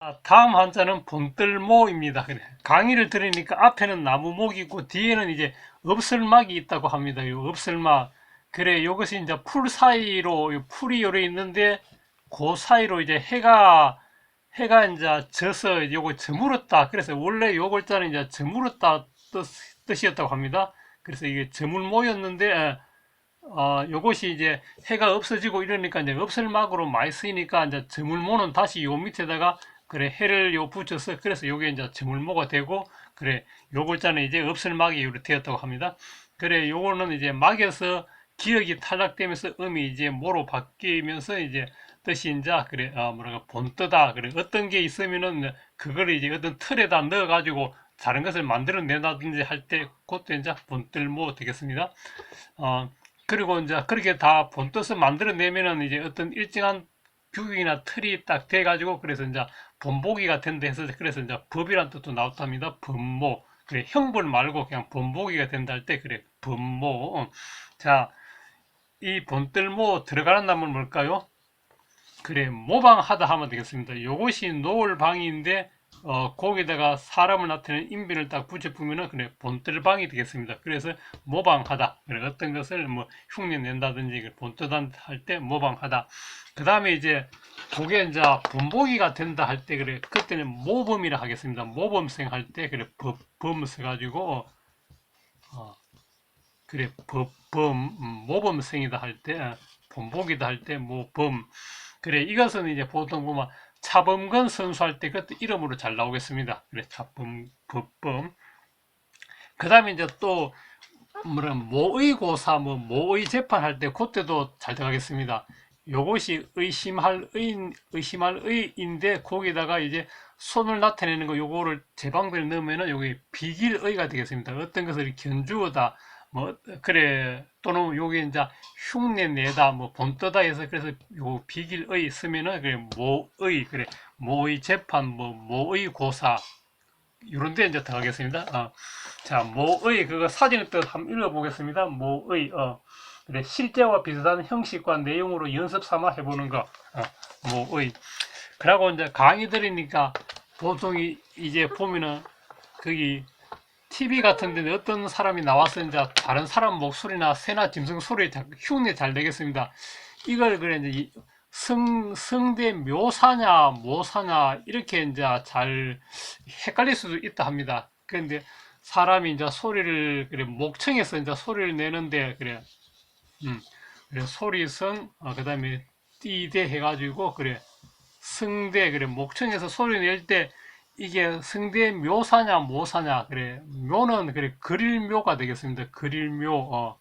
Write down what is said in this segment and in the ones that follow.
아, 다음 한자는 본뜰모입니다. 그래. 강의를 들으니까 앞에는 나무목이 있고 뒤에는 이제 읍설막이 있다고 합니다. 이 읍설막. 그래, 이것이 이제 풀 사이로 이 풀이 요래 있는데 그 사이로 이제 해가 해가 이제 져서 요거 저물었다. 그래서 원래 요 글자는 이제 저물었다 뜻, 뜻이었다고 합니다. 그래서 이게 저물모였는데 어, 요것이 이제 해가 없어지고 이러니까 이제 없을막으로 많이 쓰이니까 이제 저물모는 다시 요 밑에다가 그래 해를 요 붙여서 그래서 요게 이제 저물모가 되고 그래 요 글자는 이제 없을 막이 이렇게 되었다고 합니다. 그래 요거는 이제 막에서 기억이 탈락되면서 음이 이제 모로 바뀌면서 이제 뜻이 이제 그래 어 뭐랄까 본떠다 그래 어떤 게 있으면은 그거를 이제 어떤 틀에다 넣어 가지고 다른 것을 만들어 내다든지 할 때 그것도 이제 본뜰모 되겠습니다. 어 그리고 이제 그렇게 다 본뜻을 만들어 내면은 이제 어떤 일정한 규격이나 틀이 딱 돼가지고 그래서 이제 본보기가 된다 해서 그래서 이제 법이란 뜻도 나왔답니다. 법모. 그래, 형벌 말고 그냥 본보기가 된다 할 때 그래, 법모. 자, 이 본뜰모 들어가는 나무는 뭘까요? 그래, 모방하다 하면 되겠습니다. 요것이 노을 방인데 어, 거기다가 사람을 나타내는 인비를 딱 붙여보면은 그래 본뜰방이 되겠습니다. 그래서 모방하다. 그래 어떤 것을 뭐 흉내 낸다든지 그 본떠단 할때 모방하다. 그 다음에 이제 그게 이제 본보기가 된다 할 때 그래 그때는 모범이라 하겠습니다. 모범생 할 때 그래 법, 범 써가지고 어, 그래 법범 음, 모범생이다 할 때 본보기다 할 때 모범 그래 이것은 이제 보통 보면 차범근 선수할 때 그때 이름으로 잘 나오겠습니다. 그래 차범 법범. 그 다음에 이제 또 뭐라 모의고사 뭐 모의 재판할 때 그때도 잘 들어가겠습니다. 요것이 의심할 의 의심할 의인데 거기다가 이제 손을 나타내는 거 요거를 제방대를 넣으면은 여기 비길의가 되겠습니다. 어떤 것을 견주어다 뭐 그래 또는 요게 이제 흉내 내다 뭐 본떠다 해서 그래서 요 비길의 쓰면은 그래 모의 그래 모의 재판 뭐 모의 고사 이런 데 이제 들어가겠습니다. 어. 자 모의 그거 사진을 또 한번 읽어보겠습니다. 모의 어 그래 실제와 비슷한 형식과 내용으로 연습 삼아 해보는 거 어. 모의 그러고 이제 강의 들으니까 보통 이, 이제 보면은 거기 TV 같은 데는 어떤 사람이 이제 다른 사람 목소리나 새나 짐승 소리 잘- 흉내 잘 내겠습니다. 이걸 그래 이제 이 성, 성대 묘사냐 모사냐 이렇게 이제 잘 헷갈릴 수도 있다 합니다. 그런데 사람이 이제 소리를 그래 목청에서 이제 소리를 내는데 그래 음 그래 소리성 어, 그다음에 띠대 해가지고 그래 성대 그래 목청에서 소리 낼때 이게 성대 묘사냐 모사냐 그래. 묘는 그래 그릴묘가 되겠습니다. 그릴묘 어.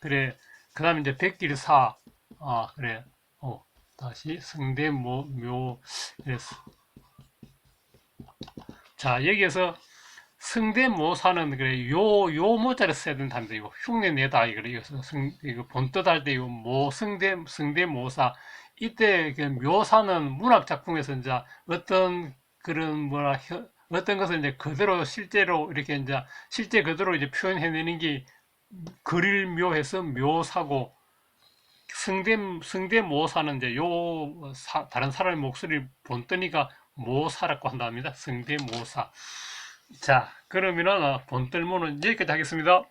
그래. 그 다음에 이제 백길사 아 그래. 어 다시 성대 모 묘 그래서 자 여기에서 성대 모사는 그래 요 요 모자를 써야 된답니다. 이거 흉내 내다 이거 성 이거 본뜻 할때 이거 모 성대 성대 모사. 이때 그 묘사는 문학 작품에서 이제 어떤 그런 뭐라 혀- 어떤 것을 이제 그대로 실제로 이렇게 이제 실제 그대로 이제 표현해내는 게 글을 묘해서 묘사고 성대 성대 모사는 이제 요 사- 다른 사람의 목소리를 본떠니까 모사라고 한답니다. 성대 모사. 자, 그러면은 어, 본뜰모는 여기까지 하겠습니다.